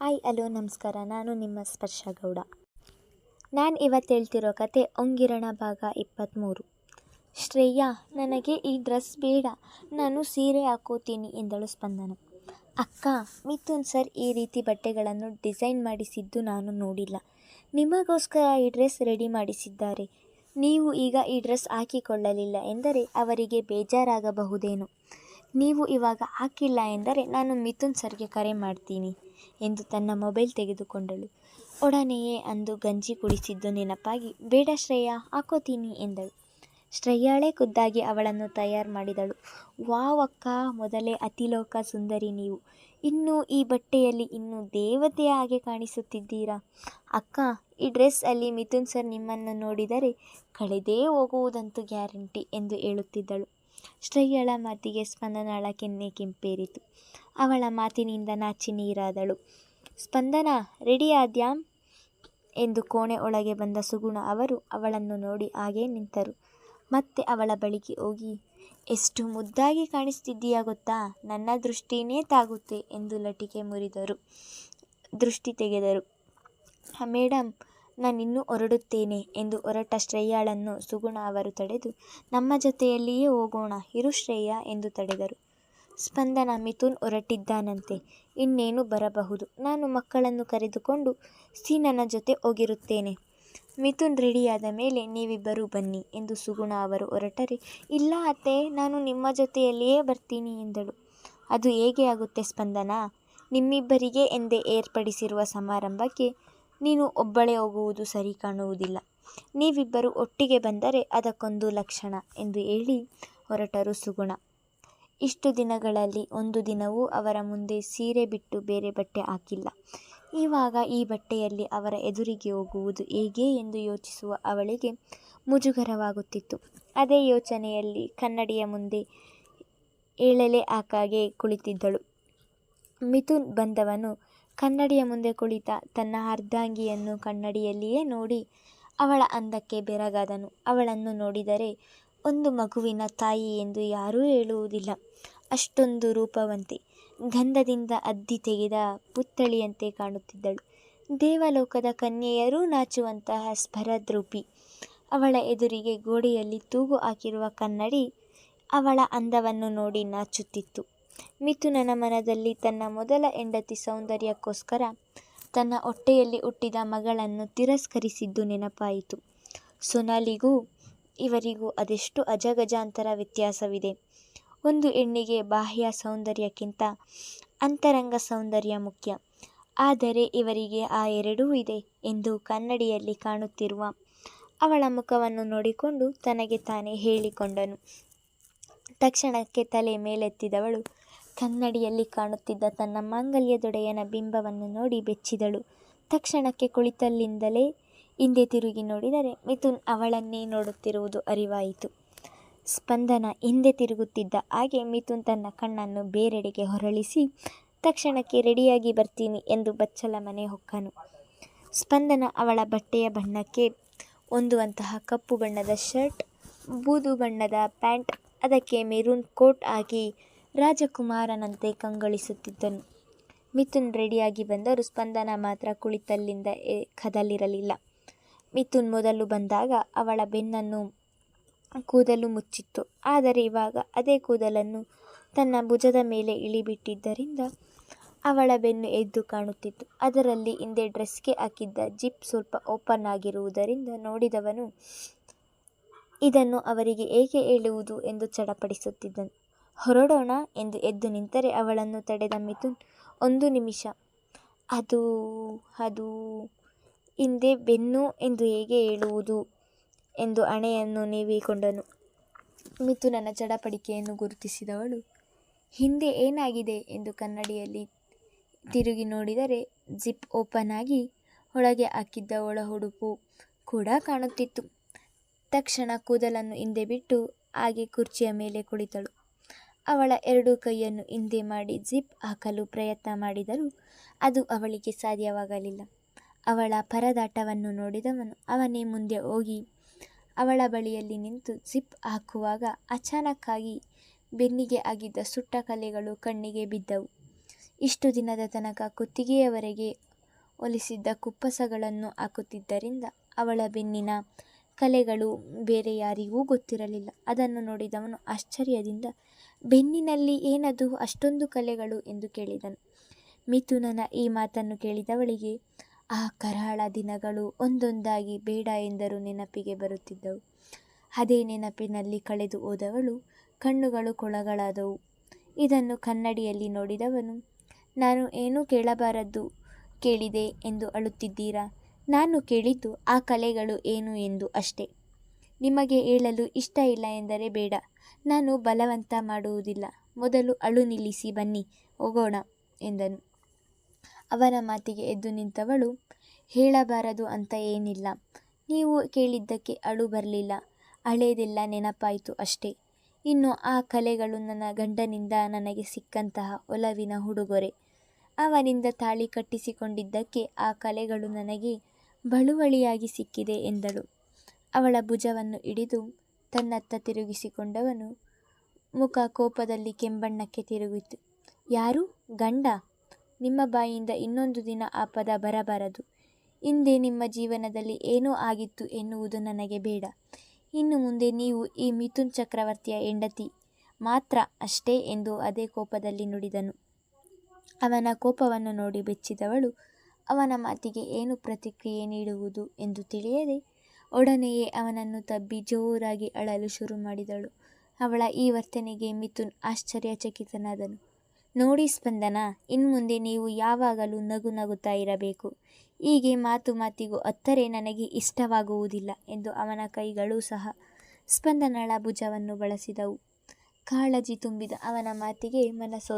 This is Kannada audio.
ಹಾಯ್ ಅಲೋ ನಮಸ್ಕಾರ. ನಾನು ನಿಮ್ಮ ಸ್ಪರ್ಶ ಗೌಡ. ನಾನು ಇವತ್ತು ಹೇಳ್ತಿರೋ ಕತೆ ಒಂಗಿರಣ ಭಾಗ ಇಪ್ಪತ್ತ್ಮೂರು ಶ್ರೇಯಾ, ನನಗೆ ಈ ಡ್ರೆಸ್ ಬೇಡ. ನಾನು ಸೀರೆ ಹಾಕೋತೀನಿ ಎಂದಳು ಸ್ಪಂದನ. ಅಕ್ಕ, ಮಿಥುನ್ ಸರ್ ಈ ರೀತಿ ಬಟ್ಟೆಗಳನ್ನು ಡಿಸೈನ್ ಮಾಡಿಸಿದ್ದು ನಾನು ನೋಡಿಲ್ಲ. ನಿಮಗೋಸ್ಕರ ಈ ಡ್ರೆಸ್ ರೆಡಿ ಮಾಡಿಸಿದ್ದಾರೆ. ನೀವು ಈಗ ಈ ಡ್ರೆಸ್ ಹಾಕಿಕೊಳ್ಳಲಿಲ್ಲ ಎಂದರೆ ಅವರಿಗೆ ಬೇಜಾರಾಗಬಹುದೇನೋ. ನೀವು ಇವಾಗ ಹಾಕಿಲ್ಲ ಎಂದರೆ ನಾನು ಮಿಥುನ್ ಸರ್ಗೆ ಕರೆ ಮಾಡ್ತೀನಿ ಎಂದು ತನ್ನ ಮೊಬೈಲ್ ತೆಗೆದುಕೊಂಡಳು. ಒಡನೆಯೇ ಅಂದು ಗಂಜಿ ಕುಡಿಸಿದ್ದು ನೆನಪಾಗಿ, ಬೇಡ ಶ್ರೇಯಾ, ಹಾಕೋತೀನಿ ಎಂದಳು. ಶ್ರೇಯಾಳೇ ಖುದ್ದಾಗಿ ಅವಳನ್ನು ತಯಾರು ಮಾಡಿದಳು. ವಾವಕ್ಕ ಮೊದಲೇ ಅತಿಲೋಕ ಸುಂದರಿ ನೀವು. ಇನ್ನು ಈ ಬಟ್ಟೆಯಲ್ಲಿ ಇನ್ನು ದೇವತೆಯ ಹಾಗೆ ಕಾಣಿಸುತ್ತಿದ್ದೀರಾ? ಅಕ್ಕ, ಈ ಡ್ರೆಸ್ ಅಲ್ಲಿ ಮಿಥುನ್ ಸರ್ ನಿಮ್ಮನ್ನು ನೋಡಿದರೆ ಕಳೆದೇ ಹೋಗುವುದಂತೂ ಗ್ಯಾರಂಟಿ ಎಂದು ಹೇಳುತ್ತಿದ್ದಳು. ಶ್ರೇಯಳ ಮಾತಿಗೆ ಸ್ಪಂದನಾಳ ಕೆನ್ನೆ ಕೆಂಪೇರಿತು. ಅವಳ ಮಾತಿನಿಂದ ನಾಚಿ ನೀರಾದಳು. ಸ್ಪಂದನ, ರೆಡಿ ಆದ್ಯಾಂ? ಎಂದು ಕೋಣೆ ಒಳಗೆ ಬಂದ ಸುಗುಣ ಅವರು ಅವಳನ್ನು ನೋಡಿ ಹಾಗೇ ನಿಂತರು. ಮತ್ತೆ ಅವಳ ಬಳಿಗೆ ಹೋಗಿ, ಎಷ್ಟು ಮುದ್ದಾಗಿ ಕಾಣಿಸ್ತಿದ್ದೀಯಾ ಗೊತ್ತಾ? ನನ್ನ ದೃಷ್ಟಿನೇ ತಾಗುತ್ತೆ ಎಂದು ಲಟಿಕೆ ಮುರಿದರು. ದೃಷ್ಟಿ ತೆಗೆದರು. ಮೇಡಮ್ ನಾನಿನ್ನೂ ಹೊರಡುತ್ತೇನೆ ಎಂದು ಹೊರಟ ಶ್ರೇಯಾಳನ್ನು ಸುಗುಣ ಅವರು ತಡೆದು, ನಮ್ಮ ಜೊತೆಯಲ್ಲಿಯೇ ಹೋಗೋಣ, ಇರು ಶ್ರೇಯಾ ಎಂದು ತಡೆದರು. ಸ್ಪಂದನ ಮಿಥುನ್ ಹೊರಟಿದ್ದಾನಂತೆ. ಇನ್ನೇನು ಬರಬಹುದು? ನಾನು ಮಕ್ಕಳನ್ನು ಕರೆದುಕೊಂಡು ಸೀನನ ಜೊತೆ ಹೋಗಿರುತ್ತೇನೆ. ಮಿಥುನ್ ರೆಡಿಯಾದ ಮೇಲೆ ನೀವಿಬ್ಬರೂ ಬನ್ನಿ ಎಂದು ಸುಗುಣ ಅವರು ಹೊರಟರೆ, ಇಲ್ಲ ಅತ್ತೆ, ನಾನು ನಿಮ್ಮ ಜೊತೆಯಲ್ಲಿಯೇ ಬರ್ತೀನಿ ಎಂದಳು. ಅದು ಹೇಗೆ ಆಗುತ್ತೆ ಸ್ಪಂದನ? ನಿಮ್ಮಿಬ್ಬರಿಗೆ ಎಂದೇ ಏರ್ಪಡಿಸಿರುವ ಸಮಾರಂಭಕ್ಕೆ ನೀನು ಒಬ್ಬಳೇ ಹೋಗುವುದು ಸರಿ ಕಾಣುವುದಿಲ್ಲ. ನೀವಿಬ್ಬರು ಒಟ್ಟಿಗೆ ಬಂದರೆ ಅದಕ್ಕೊಂದು ಲಕ್ಷಣ ಎಂದು ಹೇಳಿ ಹೊರಟರು ಸುಗುಣ. ಇಷ್ಟು ದಿನಗಳಲ್ಲಿ ಒಂದು ದಿನವೂ ಅವರ ಮುಂದೆ ಸೀರೆ ಬಿಟ್ಟು ಬೇರೆ ಬಟ್ಟೆ ಹಾಕಿಲ್ಲ. ಇವಾಗ ಈ ಬಟ್ಟೆಯಲ್ಲಿ ಅವರ ಎದುರಿಗೆ ಹೋಗುವುದು ಹೇಗೆ ಎಂದು ಯೋಚಿಸುವ ಅವಳಿಗೆ ಮುಜುಗರವಾಗುತ್ತಿತ್ತು. ಅದೇ ಯೋಚನೆಯಲ್ಲಿ ಕನ್ನಡಿಯ ಮುಂದೆ ಏಳಲೆ ಆಕಾಗೆ ಕುಳಿತಿದ್ದಳು. ಮಿಥುನ್ ಬಂದವನು ಕನ್ನಡಿಯ ಮುಂದೆ ಕುಳಿತ ತನ್ನ ಅರ್ಧಾಂಗಿಯನ್ನು ಕನ್ನಡಿಯಲ್ಲಿಯೇ ನೋಡಿ ಅವಳ ಅಂದಕ್ಕೆ ಬೆರಗಾದನು. ಅವಳನ್ನು ನೋಡಿದರೆ ಒಂದು ಮಗುವಿನ ತಾಯಿ ಎಂದು ಯಾರೂ ಹೇಳುವುದಿಲ್ಲ. ಅಷ್ಟೊಂದು ರೂಪವಂತೆ. ಗಂಧದಿಂದ ಅದ್ದಿ ತೆಗೆದ ಪುತ್ಥಳಿಯಂತೆ ಕಾಣುತ್ತಿದ್ದಳು. ದೇವಲೋಕದ ಕನ್ಯೆಯರೂ ನಾಚುವಂತಹ ಸ್ಪರದ್ರೂಪಿ ಅವಳ ಎದುರಿಗೆ ಗೋಡೆಯಲ್ಲಿ ತೂಗು ಹಾಕಿರುವ ಕನ್ನಡಿ ಅವಳ ಅಂದವನ್ನು ನೋಡಿ ನಾಚುತ್ತಿತ್ತು. ಮಿಥುನನ ಮನದಲ್ಲಿ ತನ್ನ ಮೊದಲ ಹೆಂಡತಿ ಸೌಂದರ್ಯಕ್ಕೋಸ್ಕರ ತನ್ನ ಹೊಟ್ಟೆಯಲ್ಲಿ ಹುಟ್ಟಿದ ಮಗಳನ್ನು ತಿರಸ್ಕರಿಸಿದ್ದು ನೆನಪಾಯಿತು. ಸೊನಾಲಿಗೂ ಇವರಿಗೂ ಅದೆಷ್ಟು ಅಜಗಜಾಂತರ ವ್ಯತ್ಯಾಸವಿದೆ. ಒಂದು ಹೆಣ್ಣಿಗೆ ಬಾಹ್ಯ ಸೌಂದರ್ಯಕ್ಕಿಂತ ಅಂತರಂಗ ಸೌಂದರ್ಯ ಮುಖ್ಯ. ಆದರೆ ಇವರಿಗೆ ಆ ಎರಡೂ ಇದೆ ಎಂದು ಕನ್ನಡಿಯಲ್ಲಿ ಕಾಣುತ್ತಿರುವ ಅವಳ ಮುಖವನ್ನು ನೋಡಿಕೊಂಡು ತನಗೆ ತಾನೇ ಹೇಳಿಕೊಂಡನು. ತಕ್ಷಣಕ್ಕೆ ತಲೆ ಮೇಲೆತ್ತಿದವಳು ಕನ್ನಡಿಯಲ್ಲಿ ಕಾಣುತ್ತಿದ್ದ ತನ್ನ ಮಾಂಗಲ್ಯದೊಡೆಯನ ಬಿಂಬವನ್ನು ನೋಡಿ ಬೆಚ್ಚಿದಳು. ತಕ್ಷಣಕ್ಕೆ ಕುಳಿತಲ್ಲಿಂದಲೇ ಹಿಂದೆ ತಿರುಗಿ ನೋಡಿದರೆ ಮಿಥುನ್ ಅವಳನ್ನೇ ನೋಡುತ್ತಿರುವುದು ಅರಿವಾಯಿತು. ಸ್ಪಂದನ ಹಿಂದೆ ತಿರುಗುತ್ತಿದ್ದ ಹಾಗೆ ಮಿಥುನ್ ತನ್ನ ಕಣ್ಣನ್ನು ಬೇರೆಡೆಗೆ ಹೊರಳಿಸಿ, ತಕ್ಷಣಕ್ಕೆ ರೆಡಿಯಾಗಿ ಬರ್ತೀನಿ ಎಂದು ಬಚ್ಚಲ ಮನೆ ಹೊಕ್ಕನು. ಸ್ಪಂದನ ಅವಳ ಬಟ್ಟೆಯ ಬಣ್ಣಕ್ಕೆ ಹೊಂದುವಂತಹ ಕಪ್ಪು ಬಣ್ಣದ ಶರ್ಟ್, ಬೂದು ಬಣ್ಣದ ಪ್ಯಾಂಟ್, ಅದಕ್ಕೆ ಮೆರೂನ್ ಕೋಟ್ ಹಾಕಿ ರಾಜಕುಮಾರನಂತೆ ಕಂಗೊಳಿಸುತ್ತಿದ್ದನು. ಮಿಥುನ್ ರೆಡಿಯಾಗಿ ಬಂದರೂ ಸ್ಪಂದನ ಮಾತ್ರ ಕುಳಿತಲ್ಲಿಂದ ಕದಲಿರಲಿಲ್ಲ. ಮಿಥುನ್ ಮೊದಲು ಬಂದಾಗ ಅವಳ ಬೆನ್ನನ್ನು ಕೂದಲು ಮುಚ್ಚಿತ್ತು. ಆದರೆ ಇವಾಗ ಅದೇ ಕೂದಲನ್ನು ತನ್ನ ಭುಜದ ಮೇಲೆ ಇಳಿಬಿಟ್ಟಿದ್ದರಿಂದ ಅವಳ ಬೆನ್ನು ಎದ್ದು ಕಾಣುತ್ತಿತ್ತು. ಅದರಲ್ಲಿ ಹಿಂದೆ ಡ್ರೆಸ್ಗೆ ಹಾಕಿದ್ದ ಜಿಪ್ ಸ್ವಲ್ಪ ಓಪನ್ ಆಗಿರುವುದರಿಂದ ನೋಡಿದವನು, ಇದನ್ನು ಅವರಿಗೆ ಹೇಗೆ ಹೇಳುವುದು ಎಂದು ಚಡಪಡಿಸುತ್ತಿದ್ದನು. ಹೊರಡೋಣ ಎಂದು ಎದ್ದು ನಿಂತರೆ ಅವಳನ್ನು ತಡೆದ ಮಿಥುನ್, ಒಂದು ನಿಮಿಷ. ಅದು ಅದು, ಹಿಂದೆ ಬೆನ್ನು ಎಂದು ಹೇಗೆ ಹೇಳುವುದು? ಎಂದು ಹಣೆಯನ್ನು ನೀವಿಕೊಂಡನು. ಮಿಥುನನ ಚಡಪಡಿಕೆಯನ್ನು ಗುರುತಿಸಿದವಳು, ಹಿಂದೆ ಏನಾಗಿದೆ? ಎಂದು ಕನ್ನಡಿಯಲ್ಲಿ ತಿರುಗಿ ನೋಡಿದರೆ ಜಿಪ್ ಓಪನ್ ಆಗಿ ಒಳಗೆ ಹಾಕಿದ್ದ ಒಳ ಹುಡುಪು ಕೂಡ ಕಾಣುತ್ತಿತ್ತು. ತಕ್ಷಣ ಕೂದಲನ್ನು ಹಿಂದೆ ಬಿಟ್ಟು ಹಾಗೆ ಕುರ್ಚಿಯ ಮೇಲೆ ಕುಳಿತಳು. ಅವಳ ಎರಡೂ ಕೈಯನ್ನು ಹಿಂದೆ ಮಾಡಿ ಜಿಪ್ ಹಾಕಲು ಪ್ರಯತ್ನ ಮಾಡಿದರೂ ಅದು ಅವಳಿಗೆ ಸಾಧ್ಯವಾಗಲಿಲ್ಲ ಅವಳ ಪರದಾಟವನ್ನು ನೋಡಿದವನು ಅವನೇ ಮುಂದೆ ಹೋಗಿ ಅವಳ ಬಳಿಯಲ್ಲಿ ನಿಂತು ಜಿಪ್ ಹಾಕುವಾಗ ಅಚಾನಕ್ಕಾಗಿ ಬೆನ್ನಿಗೆ ಆಗಿದ್ದ ಸುಟ್ಟ ಕಲೆಗಳು ಕಣ್ಣಿಗೆ ಬಿದ್ದವು ಇಷ್ಟು ದಿನದ ತನಕ ಕುತ್ತಿಗೆಯವರೆಗೆ ಒಲಿಸಿದ್ದ ಕುಪ್ಪಸಗಳನ್ನು ಹಾಕುತ್ತಿದ್ದರಿಂದ ಅವಳ ಬೆನ್ನಿನ ಕಲೆಗಳು ಬೇರೆ ಯಾರಿಗೂ ಗೊತ್ತಿರಲಿಲ್ಲ. ಅದನ್ನು ನೋಡಿದವನು ಆಶ್ಚರ್ಯದಿಂದ ಬೆನ್ನಿನಲ್ಲಿ ಏನದು ಅಷ್ಟೊಂದು ಕಲೆಗಳು ಎಂದು ಕೇಳಿದನು. ಮಿಥುನನ ಈ ಮಾತನ್ನು ಕೇಳಿದವಳಿಗೆ, ಆ ಕರಾಳ ದಿನಗಳು ಒಂದೊಂದಾಗಿ ಬೇಡ ಎಂದರೂ ನೆನಪಿಗೆ ಬರುತ್ತಿದ್ದವು. ಅದೇ ನೆನಪಿನಲ್ಲಿ ಕಳೆದು ಹೋದವಳು ಕಣ್ಣುಗಳು ಕೊಳಗಳಾದವು. ಇದನ್ನು ಕನ್ನಡಿಯಲ್ಲಿ ನೋಡಿದವನು, ನಾನು ಏನೂ ಕೇಳಬಾರದ್ದು ಕೇಳಿದೆ ಎಂದು ಅಳುತ್ತಿದ್ದೀರಾ? ನಾನು ಕೇಳಿದ್ದು ಆ ಕಲೆಗಳು ಏನು ಎಂದು ಅಷ್ಟೇ. ನಿಮಗೆ ಹೇಳಲು ಇಷ್ಟ ಇಲ್ಲ ಎಂದರೆ ಬೇಡ. ನಾನು ಬಲವಂತ ಮಾಡುವುದಿಲ್ಲ. ಮೊದಲು ಅಳು ನಿಲ್ಲಿಸಿ ಬನ್ನಿ, ಹೋಗೋಣ ಎಂದನು. ಅವನ ಮಾತಿಗೆ ಎದ್ದು ನಿಂತವಳು, ಹೇಳಬಾರದು ಅಂತ ಏನಿಲ್ಲ. ನೀವು ಕೇಳಿದ್ದಕ್ಕೆ ಅಳು ಬರಲಿಲ್ಲ ಹಳೇದೆಲ್ಲ ನೆನಪಾಯಿತು ಅಷ್ಟೇ. ಇನ್ನು ಆ ಕಲೆಗಳು ನನ್ನ ಗಂಡನಿಂದ ನನಗೆ ಸಿಕ್ಕಂತಹ ಒಲವಿನ ಹುಡುಗೊರೆ ಅವನಿಂದ ತಾಳಿ ಕಟ್ಟಿಸಿಕೊಂಡಿದ್ದಕ್ಕೆ ಆ ಕಲೆಗಳು ನನಗೆ ಬಳುವಳಿಯಾಗಿ ಸಿಕ್ಕಿದೆ ಎಂದಳು. ಅವಳ ಭುಜವನ್ನು ಹಿಡಿದು ತನ್ನತ್ತ ತಿರುಗಿಸಿಕೊಂಡವನು ಮುಖ ಕೋಪದಲ್ಲಿ ಕೆಂಬಣ್ಣಕ್ಕೆ ತಿರುಗಿತು. ಯಾರು? ಗಂಡ? ನಿಮ್ಮ ಬಾಯಿಂದ ಇನ್ನೊಂದು ದಿನ ಆ ಪದ ಬರಬಾರದು. ಹಿಂದೆ ನಿಮ್ಮ ಜೀವನದಲ್ಲಿ ಏನೋ ಆಗಿತ್ತು ಎನ್ನುವುದು ನನಗೆ ಬೇಡ. ಇನ್ನು ಮುಂದೆ ನೀವು ಈ ಮಿಥುನ್ ಚಕ್ರವರ್ತಿಯ ಹೆಂಡತಿ ಮಾತ್ರ ಅಷ್ಟೇ ಎಂದು ಅದೇ ಕೋಪದಲ್ಲಿ ನುಡಿದನು. ಅವನ ಕೋಪವನ್ನು ನೋಡಿ ಬೆಚ್ಚಿದವಳು, ಅವನ ಮಾತಿಗೆ ಏನು ಪ್ರತಿಕ್ರಿಯೆ ನೀಡುವುದು ಎಂದು ತಿಳಿಯದೆ ಒಡನೆಯೇ ಅವನನ್ನು ತಬ್ಬಿ ಜೋರಾಗಿ ಅಳಲು ಶುರು ಮಾಡಿದಳು ಅವಳ ಈ ವರ್ತನೆಗೆ ಮಿಥುನ್ ಆಶ್ಚರ್ಯಚಕಿತನಾದನು. ನೋಡಿ ಸ್ಪಂದನ, ಇನ್ಮುಂದೆ ನೀವು ಯಾವಾಗಲೂ ನಗು ನಗುತ್ತಾ ಇರಬೇಕು. ಹೀಗೆ ಮಾತು ಮಾತಿಗೂ ಅತ್ತರೆ ನನಗೆ ಇಷ್ಟವಾಗುವುದಿಲ್ಲ ಎಂದು ಅವನ ಕೈಗಳೂ ಸಹ ಸ್ಪಂದನಳ ಭುಜವನ್ನು ಬಳಸಿದವು. ಕಾಳಜಿ ತುಂಬಿದ ಅವನ ಮಾತಿಗೆ ಮನಸೋತು.